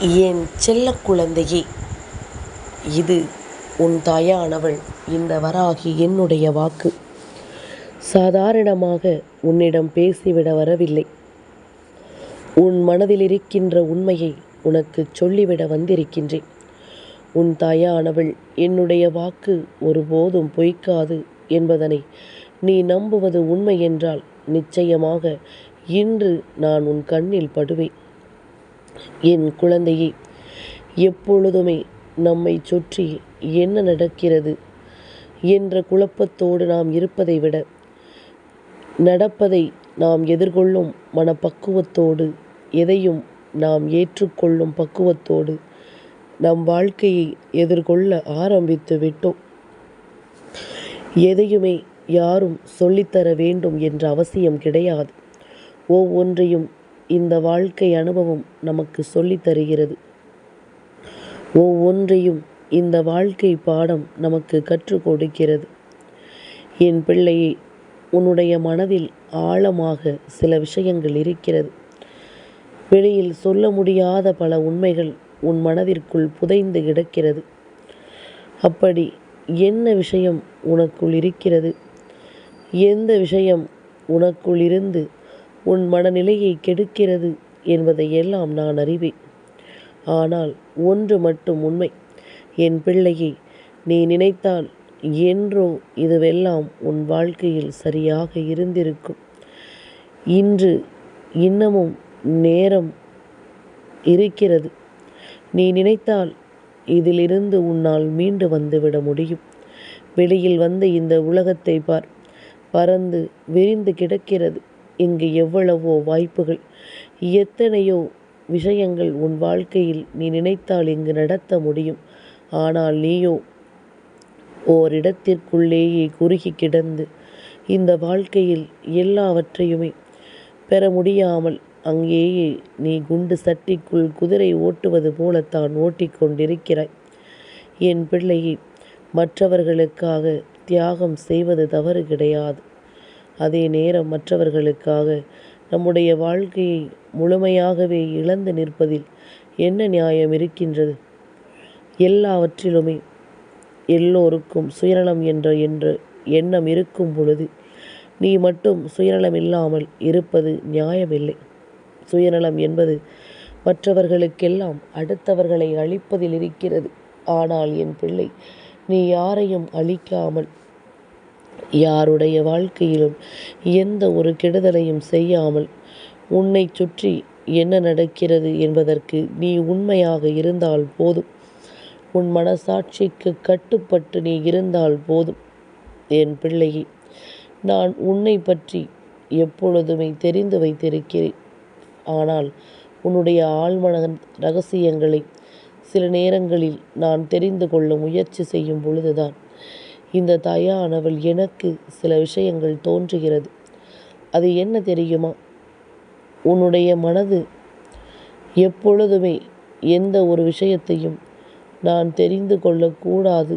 என் செல்ல குழந்தையே இது உன் தாயானவள். இந்த வராகி என்னுடைய வாக்கு. சாதாரணமாக உன்னிடம் பேசிவிட வரவில்லை. உன் மனதில் இருக்கின்ற உண்மையை உனக்குச் சொல்லிவிட வந்திருக்கின்றேன். உன் தாயானவள் என்னுடைய வாக்கு ஒருபோதும் பொய்க்காது என்பதனை நீ நம்புவது உண்மை என்றால் நிச்சயமாக இன்று நான் உன் கண்ணில் படுவேன். என் குழந்தையே எப்பொழுதுமே நம்மை சுற்றி என்ன நடக்கிறது என்ற குழப்பத்தோடு நாம் இருப்பதை விட நடப்பதை நாம் எதிர்கொள்ளும் மனப்பக்குவத்தோடு எதையும் நாம் ஏற்றுக்கொள்ளும் பக்குவத்தோடு நம் வாழ்க்கையை எதிர்கொள்ள ஆரம்பித்து விட்டோம். எதையுமே யாரும் சொல்லித்தர வேண்டும் என்ற அவசியம் கிடையாது. ஒவ்வொன்றையும் இந்த வாழ்க்கை அனுபவம் நமக்கு சொல்லித் தருகிறது. ஒவ்வொன்றையும் இந்த வாழ்க்கை பாடம் நமக்கு கற்றுக் கொடுக்கிறது. என் பிள்ளையை உன்னுடைய மனதில் ஆழமாக சில விஷயங்கள் இருக்கிறது. வெளியில் சொல்ல முடியாத பல உண்மைகள் உன் மனதிற்குள் புதைந்து கிடக்கிறது. அப்படி என்ன விஷயம் உனக்குள் இருக்கிறது? எந்த விஷயம் உனக்குள் இருந்து உன் மனநிலையை கெடுக்கிறது என்பதை எல்லாம் நான் அறிவேன். ஆனால் ஒன்று மட்டும் உண்மை. என் பிள்ளையை நீ நினைத்தால் என்றோ இதுவெல்லாம் உன் வாழ்க்கையில் சரியாக இருந்திருக்கும். இன்று இன்னமும் நேரம் இருக்கிறது. நீ நினைத்தால் இதிலிருந்து உன்னால் மீண்டு வந்துவிட முடியும். வெளியில் வந்து இந்த உலகத்தை பார். பறந்து விரிந்து கிடக்கிறது. இங்கு எவ்வளவோ வாய்ப்புகள். எத்தனையோ விஷயங்கள் உன் வாழ்க்கையில் நீ நினைத்தால் இங்கு நடத்த முடியும். ஆனால் நீயோ ஓரிடத்திற்குள்ளேயே குறுகி கிடந்து இந்த வாழ்க்கையில் எல்லாவற்றையுமே பெற முடியாமல் அங்கேயே நீ குண்டு சட்டிக்குள் குதிரை ஓட்டுவது போலத்தான் ஓட்டிக்கொண்டிருக்கிறாய். என் பிள்ளையை மற்றவர்களுக்காக தியாகம் செய்வது தவறு கிடையாது. அதே நேரம் மற்றவர்களுக்காக நம்முடைய வாழ்க்கையை முழுமையாகவே இழந்து நிற்பதில் என்ன நியாயம் இருக்கின்றது? எல்லாவற்றிலுமே எல்லோருக்கும் சுயநலம் என்ற என்ற எண்ணம் இருக்கும் பொழுது நீ மட்டும் சுயநலம் இல்லாமல் இருப்பது நியாயமில்லை. சுயநலம் என்பது மற்றவர்களுக்கெல்லாம் அடுத்தவர்களை அழிப்பதில் இருக்கிறது. ஆனால் என் பிள்ளை நீ யாரையும் அழிக்காமல் யாருடைய வாழ்க்கையிலும் எந்த ஒரு கெடுதலையும் செய்யாமல் உன்னை சுற்றி என்ன நடக்கிறது என்பதற்கு நீ உண்மையாக இருந்தால் போதும். உன் மனசாட்சிக்கு கட்டுப்பட்டு நீ இருந்தால் போதும். என் பிள்ளையே நான் உன்னை பற்றி எப்பொழுதுமே தெரிந்து வைத்திருக்கிறேன். ஆனால் உன்னுடைய ஆழ்மன ரகசியங்களை சில நேரங்களில் நான் தெரிந்து கொள்ள முயற்சி செய்யும் பொழுதுதான் இந்த தாயானவள் எனக்கு சில விஷயங்கள் தோன்றுகிறது. அது என்ன தெரியுமா? உன்னுடைய மனது எப்பொழுதுமே எந்த ஒரு விஷயத்தையும் நான் தெரிந்து கொள்ளக்கூடாது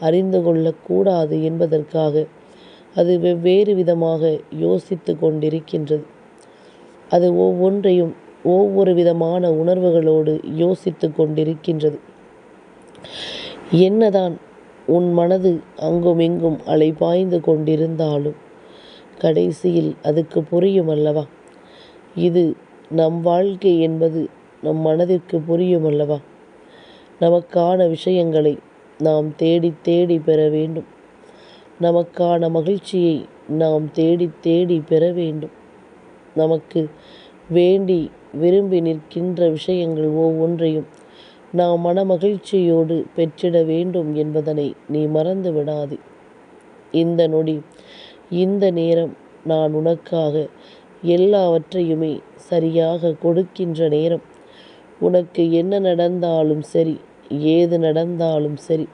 அறிந்து கொள்ளக்கூடாது என்பதற்காக அது வெவ்வேறு விதமாக யோசித்து கொண்டிருக்கின்றது. அது ஒவ்வொன்றையும் ஒவ்வொரு விதமான உணர்வுகளோடு யோசித்து கொண்டிருக்கின்றது. என்னதான் உன் மனது அங்குமிங்கும் அலைபாய்ந்து கொண்டிருந்தாலும் கடைசியில் அதுக்கு புரியும் அல்லவா? இது நம் வாழ்க்கை என்பது நம் மனதிற்கு புரியும் அல்லவா? நமக்கான விஷயங்களை நாம் தேடி தேடி பெற வேண்டும். நமக்கான மகிழ்ச்சியை நாம் தேடி தேடி பெற வேண்டும். நமக்கு வேண்டி விரும்பி நிற்கின்ற விஷயங்கள் ஒவ்வொன்றையும் நாம் மனமகிழ்ச்சியோடு பெற்றிட வேண்டும் என்பதனை நீ மறந்து விடாதே. இந்த நொடி இந்த நேரம் நான் உனக்காக எல்லாவற்றையுமே சரியாக கொடுக்கின்ற நேரம். உனக்கு என்ன நடந்தாலும் சரி ஏது நடந்தாலும் சரி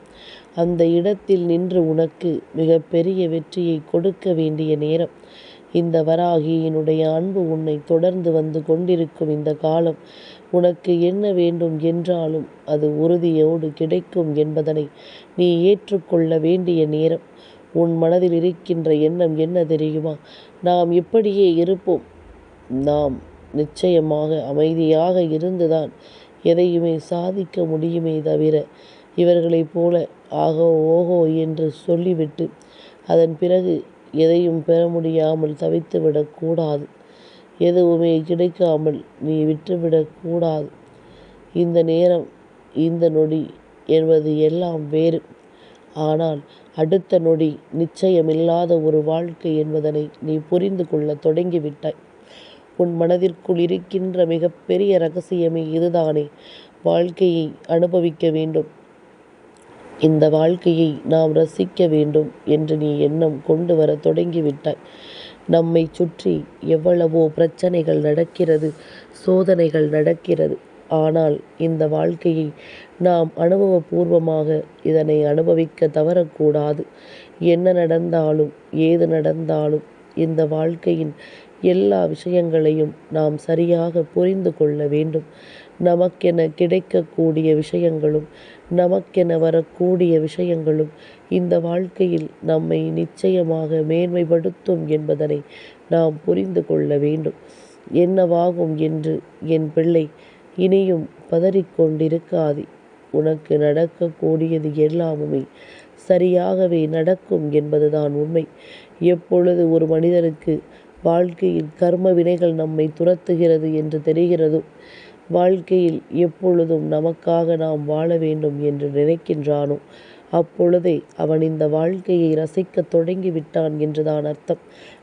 அந்த இடத்தில் நின்று உனக்கு மிகப்பெரிய வெற்றியை கொடுக்க வேண்டிய நேரம். இந்த வராகியினுடைய அன்பு உன்னை தொடர்ந்து வந்து கொண்டிருக்கும் இந்த காலம் உனக்கு என்ன வேண்டும் என்றாலும் அது உறுதியோடு கிடைக்கும் என்பதனை நீ ஏற்றுக்கொள்ள வேண்டிய நேரம். உன் மனதில் இருக்கின்ற எண்ணம் என்ன தெரியுமா? நாம் இப்படியே இருப்போம். நாம் நிச்சயமாக அமைதியாக இருந்துதான் எதையுமே சாதிக்க முடியுமே தவிர இவர்களைப் போல ஆகோ ஓஹோ என்று சொல்லிவிட்டு அதன் பிறகு எதையும் பெற முடியாமல் தவித்துவிடக்கூடாது எதுவுமே கிடைக்காமல் நீ விட்டுவிடக் கூடாது. இந்த நேரம் இந்த நொடி என்பது எல்லாம் வேறு. ஆனால் அடுத்த நொடி நிச்சயமில்லாத ஒரு வாழ்க்கை என்பதனை நீ புரிந்து கொள்ள தொடங்கிவிட்டாய். உன் மனதிற்குள் இருக்கின்ற மிகப்பெரிய ரகசியமே இதுதானே. வாழ்க்கையை அனுபவிக்க வேண்டும். இந்த வாழ்க்கையை நாம் ரசிக்க வேண்டும் என்று நீ எண்ணம் கொண்டு வர தொடங்கிவிட்டாய். நம்மை சுற்றி எவ்வளவோ பிரச்சனைகள் நடக்கிறது சோதனைகள் நடக்கிறது. ஆனால் இந்த வாழ்க்கையை நாம் அனுபவபூர்வமாக இதனை அனுபவிக்க தவறக்கூடாது. என்ன நடந்தாலும் ஏது நடந்தாலும் இந்த வாழ்க்கையின் எல்லா விஷயங்களையும் நாம் சரியாக புரிந்து கொள்ள வேண்டும். நமக்கென கிடைக்கக்கூடிய விஷயங்களும் நமக்கென வரக்கூடிய விஷயங்களும் இந்த வாழ்க்கையில் நம்மை நிச்சயமாக மேன்மைப்படுத்தும் என்பதனை நாம் புரிந்து கொள்ள வேண்டும். என்னவாகும் என்று என் பிள்ளை இனியும் பதறிக்கொண்டிருக்காதே. உனக்கு நடக்கக்கூடியது எல்லாமுமே சரியாகவே நடக்கும் என்பதுதான் உண்மை. எப்பொழுது ஒரு மனிதனுக்கு வாழ்க்கையில் கர்ம வினைகள் நம்மை துரத்துகிறது என்று தெரிகிறதோ வாழ்க்கையில் எப்பொழுதும் நமக்காக நாம் வாழ வேண்டும் என்று நினைக்கின்றானோ? அப்பொழுதே அவன் இந்த வாழ்க்கையை ரசிக்கத் தொடங்கிவிட்டான் என்றுதான் அர்த்தம்.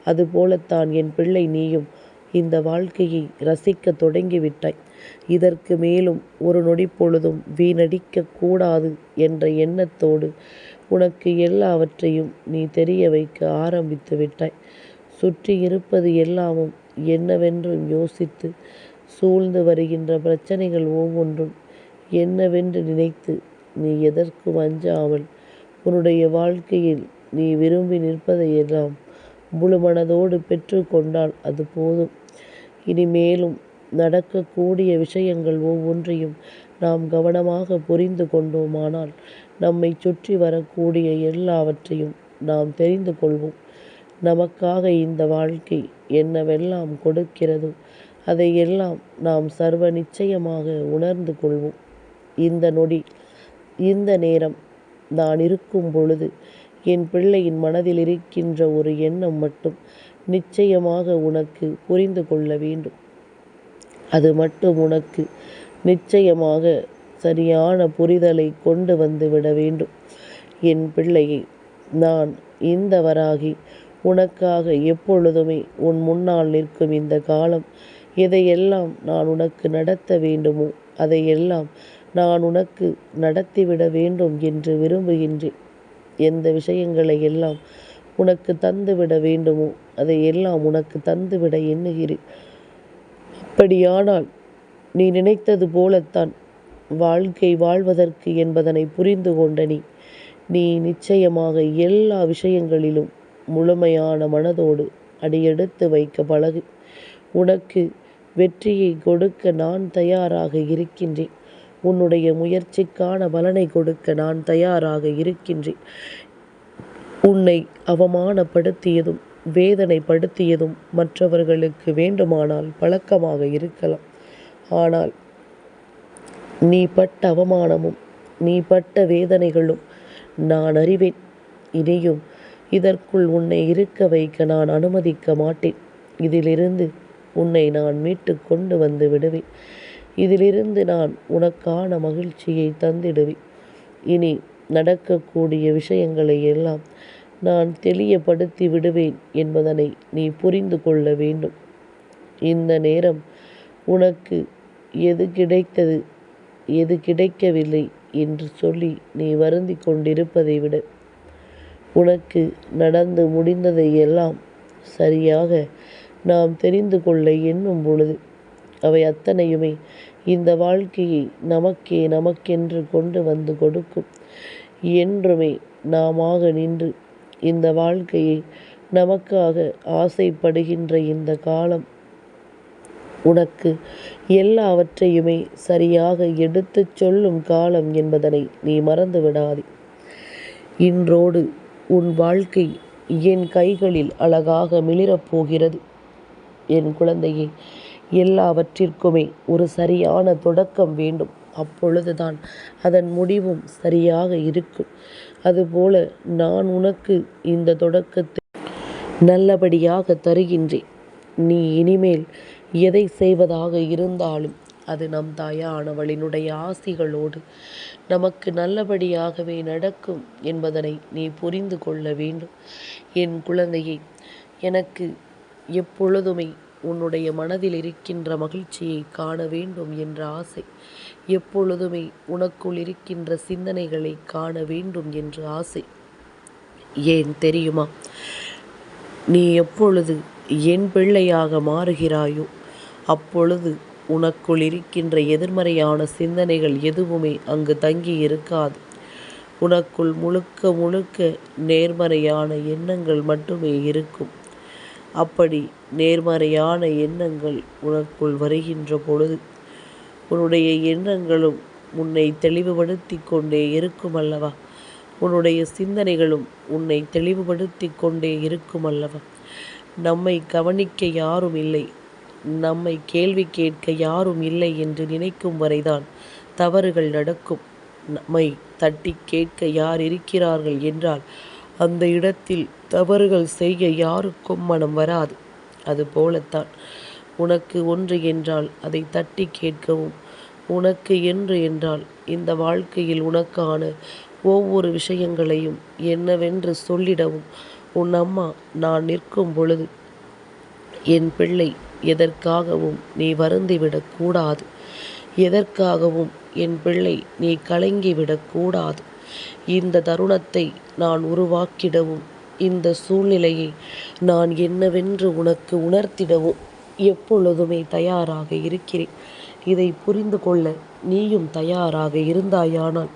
அதுபோலத்தான் என் பிள்ளை நீயும் இந்த வாழ்க்கையை ரசிக்க தொடங்கிவிட்டாய். இதற்கு மேலும் ஒரு நொடி பொழுதும் வீணடிக்க கூடாது என்ற எண்ணத்தோடு உனக்கு எல்லாவற்றையும் நீ தெரிய வைக்க ஆரம்பித்து விட்டாய். சுற்றி இருப்பது எல்லாமும் என்னவென்றும் யோசித்து சூழ்ந்து வருகின்ற பிரச்சனைகள் ஒவ்வொன்றும் என்னவென்று நினைத்து நீ எதற்கும் அஞ்சாமல் உன்னுடைய வாழ்க்கையில் நீ விரும்பி நிற்பதையெல்லாம் முழு மனதோடு பெற்றுக்கொண்டால் அது போதும். இனிமேலும் நடக்கக்கூடிய விஷயங்கள் ஒவ்வொன்றையும் நாம் கவனமாக புரிந்து கொண்டோமானால் நம்மை சுற்றி வரக்கூடிய எல்லாவற்றையும் நாம் தெரிந்து கொள்வோம். நமக்காக இந்த வாழ்க்கை என்னவெல்லாம் கொடுக்கிறதோ? அதையெல்லாம் நாம் சர்வ நிச்சயமாக உணர்ந்து கொள்வோம். இந்த நொடி இந்த நேரம் நான் இருக்கும் பொழுது என் பிள்ளையின் மனதில் இருக்கின்ற ஒரு எண்ணம் மட்டும் நிச்சயமாக உனக்கு புரிந்து கொள்ள வேண்டும். அது மட்டும் உனக்கு நிச்சயமாக சரியான புரிதலை கொண்டு வந்து விட வேண்டும். என் பிள்ளையை நான் இந்தவராகி உனக்காக எப்பொழுதுமே உன் முன்னால் நிற்கும் இந்த காலம் எதையெல்லாம் நான் உனக்கு நடத்த வேண்டுமோ அதையெல்லாம் நான் உனக்கு நடத்திவிட வேண்டும் என்று விரும்புகின்றேன். எந்த விஷயங்களை எல்லாம் உனக்கு தந்துவிட வேண்டுமோ அதையெல்லாம் உனக்கு தந்துவிட எண்ணுகிறேன். அப்படியானால் நீ நினைத்தது போலத்தான் வாழ்க்கை வாழ்வதற்கு என்பதனை புரிந்து கொண்ட நீ நீ நிச்சயமாக எல்லா விஷயங்களிலும் முழுமையான மனதோடு அடியெடுத்து வைக்க பழகு. உனக்கு வெற்றியை கொடுக்க நான் தயாராக இருக்கின்றேன். உன்னுடைய முயற்சிக்கான பலனை கொடுக்க நான் தயாராக இருக்கின்றேன். உன்னை அவமானப்படுத்தியதும் வேதனைப்படுத்தியதும் மற்றவர்களுக்கு வேண்டுமானால் பழக்கமாக இருக்கலாம். ஆனால் நீ பட்ட அவமானமும் நீ பட்ட வேதனைகளும் நான் அறிவேன். இனியும் இதற்குள் உன்னை இருக்க வைக்க நான் அனுமதிக்க மாட்டேன். இதிலிருந்து உன்னை நான் மீட்டு கொண்டு வந்து விடுவேன். இதிலிருந்து நான் உனக்கான மகிழ்ச்சியை தந்திடுவேன். இனி நடக்கக்கூடிய விஷயங்களை எல்லாம் நான் தெளியப்படுத்தி விடுவேன் என்பதனை நீ புரிந்து கொள்ள வேண்டும். இந்த நேரம் உனக்கு எது கிடைத்தது எது கிடைக்கவில்லை என்று சொல்லி நீ வருந்தி கொண்டிருப்பதை விட உனக்கு நடந்து முடிந்ததை எல்லாம் சரியாக நாம் தெரிந்து கொள்ள எண்ணும் பொழுது அவை அத்தனையுமே இந்த வாழ்க்கையை நமக்கே நமக்கென்று கொண்டு வந்து கொடுக்கும். என்றுமே நாமாக நின்று இந்த வாழ்க்கையை நமக்காக ஆசைப்படுகின்ற இந்த காலம் உனக்கு எல்லாவற்றையுமே சரியாக எடுத்துச் சொல்லும் காலம் என்பதனை நீ மறந்து விடாதே. இன்றோடு உன் வாழ்க்கை என் கைகளில் அழகாக மிளிரப் போகிறது. என் குழந்தையே எல்லாவற்றிற்குமே ஒரு சரியான தொடக்கம் வேண்டும். அப்பொழுதுதான் அதன் முடிவும் சரியாக இருக்கும். அதுபோல நான் உனக்கு இந்த தொடக்கத்தை நல்லபடியாக தருகின்றேன். நீ இனிமேல் எதை செய்வதாக இருந்தாலும் அது நம் தாயானவளினுடைய ஆசிகளோடு நமக்கு நல்லபடியாகவே நடக்கும் என்பதனை நீ புரிந்து கொள்ள வேண்டும். என் குழந்தையை எனக்கு எப்பொழுதுமே உன்னுடைய மனதில் இருக்கின்ற மகிழ்ச்சியை காண வேண்டும் என்ற ஆசை. எப்பொழுதுமே உனக்குள் இருக்கின்ற சிந்தனைகளை காண வேண்டும் என்ற ஆசை. ஏன் தெரியுமா? நீ எப்பொழுது என் பிள்ளையாக மாறுகிறாயோ அப்பொழுது உனக்குள் இருக்கின்ற எதிர்மறையான சிந்தனைகள் எதுவுமே அங்கு தங்கி இருக்காது. உனக்குள் முழுக்க முழுக்க நேர்மறையான எண்ணங்கள் மட்டுமே இருக்கும். அப்படி நேர்மறையான எண்ணங்கள் உனக்குள் வருகின்ற பொழுது உன்னுடைய எண்ணங்களும் உன்னை தெளிவுபடுத்தி கொண்டே இருக்கும் அல்லவா உன்னுடைய சிந்தனைகளும் உன்னை தெளிவுபடுத்தி கொண்டே இருக்கும் அல்லவா நம்மை கவனிக்க யாரும் இல்லை நம்மை கேள்வி கேட்க யாரும் இல்லை என்று நினைக்கும் வரைதான் தவறுகள் நடக்கும். நம்மை தட்டி கேட்க யார் இருக்கிறார்கள் என்றால் அந்த இடத்தில் தவறுகள் செய்ய யாருக்கும் மனம் வராது. அதுபோலத்தான் உனக்கு ஒன்று என்றால் அதை தட்டி கேட்கவும் உனக்கு என்று என்றால் இந்த வாழ்க்கையில் உனக்கான ஒவ்வொரு விஷயங்களையும் என்னவென்று சொல்லிடவும் உன் அம்மா நான் நிற்கும் பொழுது என் பிள்ளை எதற்காகவும் நீ வருந்திவிடக்கூடாது எதற்காகவும் என் பிள்ளை நீ கலங்கிவிடக்கூடாது இந்த தருணத்தை நான் உருவாக்கிடவும் இந்த சூழ்நிலையை நான் என்னவென்று உனக்கு உணர்த்திடவும் எப்பொழுதுமே தயாராக இருக்கிறேன். இதை புரிந்து கொள்ள நீயும் தயாராக இருந்தாயானால்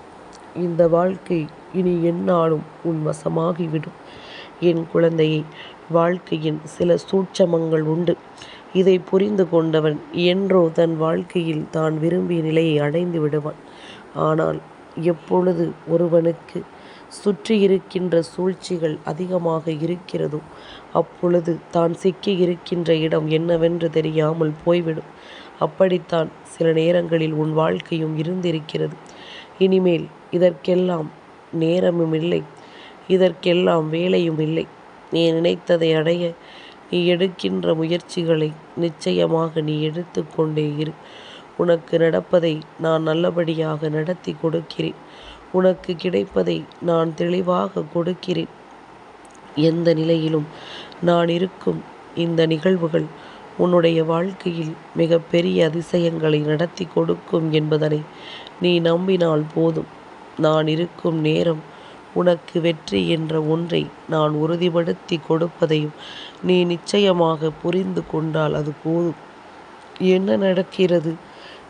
இந்த வாழ்க்கை இனி என்னாலும் உன் வசமாகிவிடும். என் குழந்தையை வாழ்க்கையின் சில சூட்சமங்கள் உண்டு. இதை புரிந்து கொண்டவன் என்றோ தன் வாழ்க்கையில் தான் விரும்பிய நிலையை அடைந்து விடுவான். ஆனால் எப்பொழுது ஒருவனுக்கு சுற்றி இருக்கின்ற சூழ்ச்சிகள் அதிகமாக இருக்கிறதோ அப்பொழுது தான் சிக்கி இருக்கின்ற இடம் என்னவென்று தெரியாமல் போய்விடும். அப்படித்தான் சில நேரங்களில் உன் வாழ்க்கையும் இருந்திருக்கிறது. இனிமேல் இதற்கெல்லாம் நேரமும் இல்லை. இதற்கெல்லாம் வேலையும் இல்லை. நீ நினைத்ததை அடைய நீ எடுக்கின்ற முயற்சிகளை நிச்சயமாக நீ எடுத்துக்கொண்டே இரு. உனக்கு நடப்பதை நான் நல்லபடியாக நடத்தி கொடுக்கிறேன். உனக்கு கிடைப்பதை நான் தெளிவாக கொடுக்கிறேன். எந்த நிலையிலும் நான் இருக்கும் இந்த நிகழ்வுகள் உன்னுடைய வாழ்க்கையில் மிக பெரிய அதிசயங்களை நடத்தி கொடுக்கும் என்பதனை நீ நம்பினால் போதும். நான் இருக்கும் நேரம் உனக்கு வெற்றி என்ற ஒன்றை நான் உறுதிப்படுத்தி கொடுப்பதையும் நீ நிச்சயமாக புரிந்து கொண்டால் அது போதும். என்ன நடக்கிறது?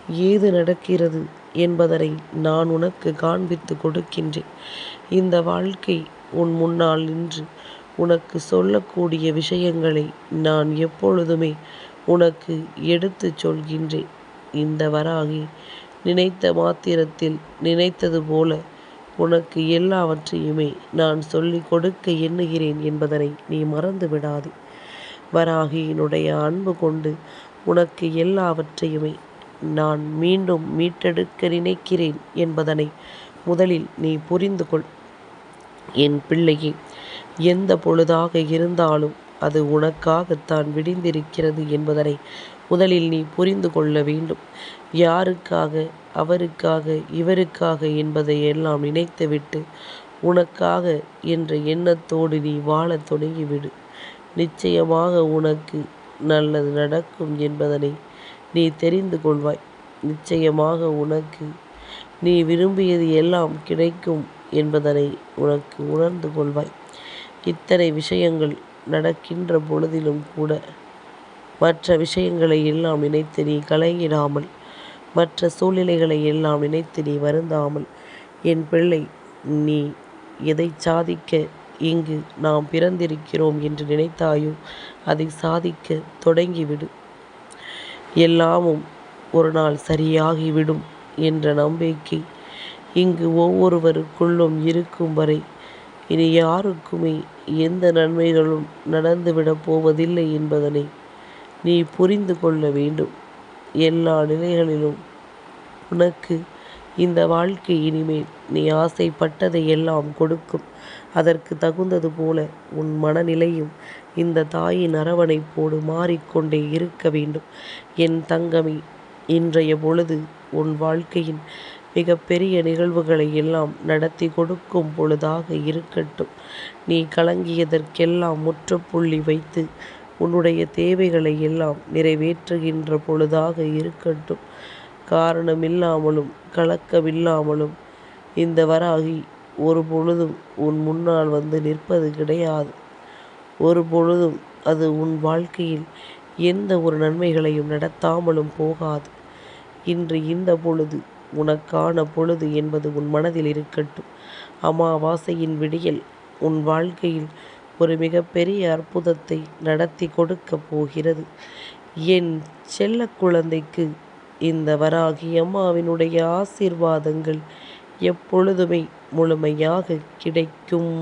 ஏது நடக்கிறது என்பதனை நான் உனக்கு காண்பித்து கொடுக்கின்றேன். இந்த வாழ்க்கை உன் முன்னால் நின்று உனக்கு சொல்லக்கூடிய விஷயங்களை நான் எப்பொழுதுமே உனக்கு எடுத்துச் சொல்கின்றேன். இந்த வராகி நினைத்த மாத்திரத்தில் நினைத்தது போல உனக்கு எல்லாவற்றையுமே நான் சொல்லிக் கொடுக்க எண்ணுகிறேன் என்பதனை நீ மறந்து விடாதே. வராகியினுடைய அன்பு கொண்டு உனக்கு எல்லாவற்றையுமே நான் மீண்டும் மீட்டெடுக்க நினைக்கிறேன் என்பதனை முதலில் நீ புரிந்து கொள். என் பிள்ளையே எந்த பொழுதாக இருந்தாலும் அது உனக்காகத்தான் விடிந்திருக்கிறது என்பதனை முதலில் நீ புரிந்து கொள்ள வேண்டும். யாருக்காக அவருக்காக இவருக்காக என்பதை எல்லாம் நினைத்துவிட்டு உனக்காக என்ற எண்ணத்தோடு நீ வாழத் தொடங்கிவிடு. நிச்சயமாக உனக்கு நல்லது நடக்கும் என்பதனை நீ தெரிந்து கொள்வாய். நிச்சயமாக உனக்கு நீ விரும்பியது எல்லாம் கிடைக்கும் என்பதனை உனக்கு உணர்ந்து கொள்வாய். இத்தனை விஷயங்கள் நடக்கின்ற பொழுதிலும் கூட மற்ற விஷயங்களை எல்லாம் நினைத்து நீ கலங்கிடாமல் மற்ற சூழ்நிலைகளை எல்லாம் நினைத்து நீ வருந்தாமல் என் பிள்ளை நீ எதை சாதிக்க இங்கு நாம் பிறந்திருக்கிறோம் என்று நினைத்தாயோ அதை சாதிக்க தொடங்கிவிடு. எல்லாமும் ஒரு நாள் சரியாகிவிடும் என்ற நம்பிக்கை இங்கு ஒவ்வொருவருக்குள்ளும் இருக்கும் வரை இனி யாருக்குமே எந்த நன்மைகளும் நடந்துவிடப் போவதில்லை என்பதனை நீ புரிந்து கொள்ள வேண்டும். எல்லா நிலைகளிலும் உனக்கு இந்த வாழ்க்கை இனிமேல் நீ ஆசைப்பட்டதை எல்லாம் கொடுக்கும். அதற்கு தகுந்தது போல உன் மனநிலையும் இந்த தாயின் அரவணைப்போடு மாறிக்கொண்டே இருக்க வேண்டும். என் தங்கமே இன்றைய பொழுது உன் வாழ்க்கையின் மிகப்பெரிய நிகழ்வுகளை எல்லாம் நடத்தி கொடுக்கும் பொழுதாக இருக்கட்டும். நீ கலங்கியதற்கெல்லாம் முற்றுப்புள்ளி வைத்து உன்னுடைய தேவைகளை எல்லாம் நிறைவேற்றுகின்ற பொழுதாக இருக்கட்டும். காரணமில்லாமலும் கலக்கமில்லாமலும் இந்த வராகி ஒரு பொழுதும் உன் முன்னால் வந்து நிற்பது கிடையாது. ஒரு பொழுதும் அது உன் வாழ்க்கையில் எந்த ஒரு நன்மைகளையும் நடத்தாமலும் போகாது. இன்று இந்த பொழுது உனக்கான பொழுது என்பது உன் மனதில் இருக்கட்டும். அமாவாசையின் விடியல் உன் வாழ்க்கையில் ஒரு மிகப்பெரிய அற்புதத்தை நடத்தி கொடுக்கப் போகிறது. என் செல்ல குழந்தைக்கு இந்த வராகி அம்மாவினுடைய ஆசீர்வாதங்கள் எப்பொழுதுமே முழுமையாக கிடைக்கும்.